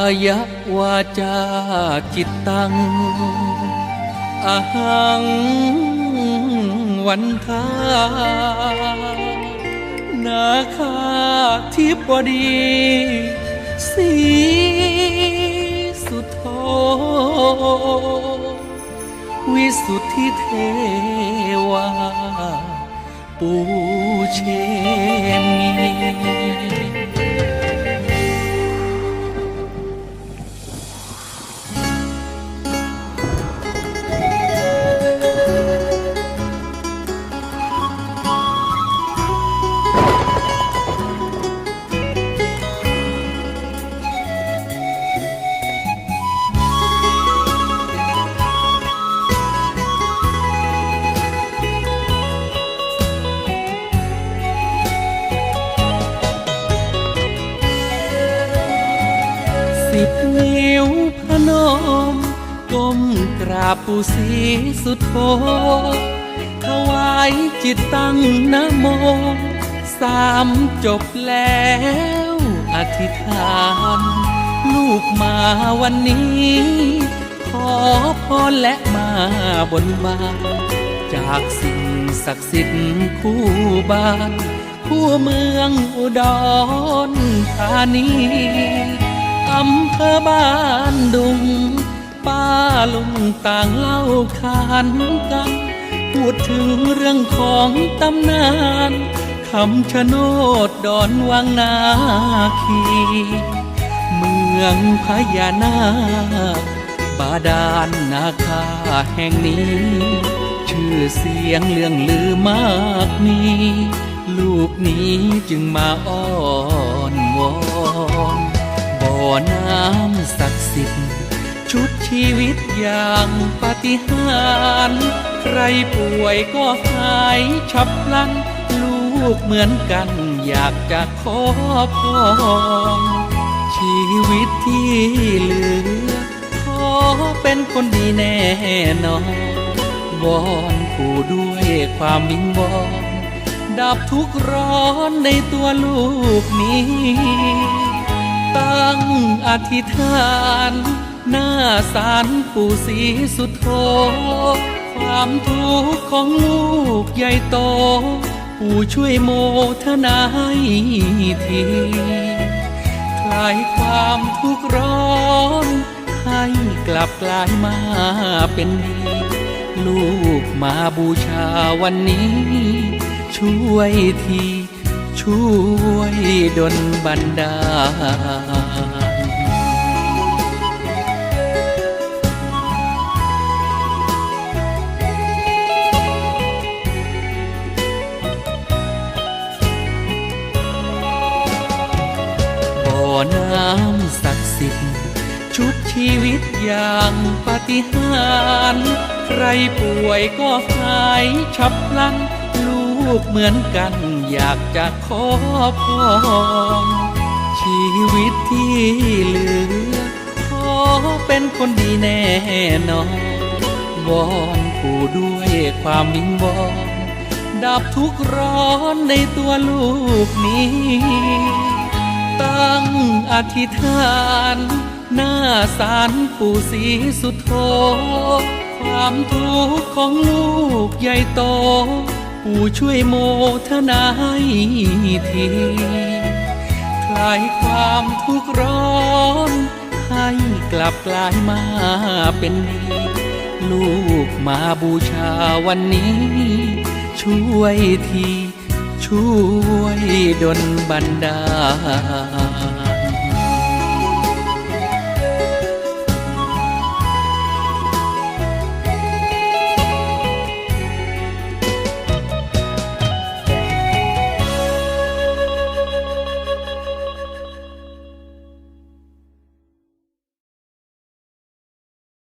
ายวาจาจิตตัง อหังวันทานาคาทิบดี สีสุโธวิสุทธิเทวา ปูเชมี นมก้มกราบปู่ศรีสุโธถวายจิตตั้งนะโม สามจบแล้วอธิษฐาน ลูกมาวันนี้ ขอพรและมาบนบานจากสิ่งศักดิ์สิทธิ์คู่บ้าน คู่เมืองอุดรธานี อำเภอบ้านดุง ป้าลุงต่างเล่าขานกัน พูดถึงเรื่องของตำนานคำชะโนดดอนวังนาคี เมืองพญานาคบาดาลนาคาแห่งนี้ ชื่อเสียงเรื่องลือมากมีลูกนี้จึงมาอ้อนวอน น้ำศักดิ์สิทธิ์ชุดชีวิตอย่างปาฏิหาริย์ใครป่วยก็หายฉับพลัน ลูกเหมือนกันอยากจะขอพรชีวิตที่เหลือ ขอเป็นคนดีแน่นอนวอนผู้ด้วยความวิงวอนดับทุกร้อนในตัวลูกนี้ ตั้งอธิษฐาน หน้าศาลปู่ศรีสุโธความทุกข์ของลูกใหญ่โต ปู่ช่วยโมทนาให้ทีคลายความทุกข์ร้อนให้กลับกลายมาเป็นดีลูกมาบูชาวันนี้ ช่วยที ช่วยดลบันดาลบ่อน้ำศักดิ์สิทธิ์ ชุบชีวิตอย่างปาฏิหาริย์ใครป่วยก็หายฉับพลัน ลูกเหมือนกันอยากจะขอพรชีวิตที่เหลือ ขอเป็นคนดีแน่นอนวอนผู้ด้วยความวิงวอนดับทุกร้อนในตัวลูกนี้ ตั้งอธิษฐานหน้าศาลปู่ศรีสุโธความทุกข์ของลูกใหญ่โต ปู่ช่วยโมทนาให้ทีคลายความทุกข์ร้อน ให้กลับกลายมาเป็นดีลูกมาบูชาวันนี้ ช่วยที ช่วยดลบันดาล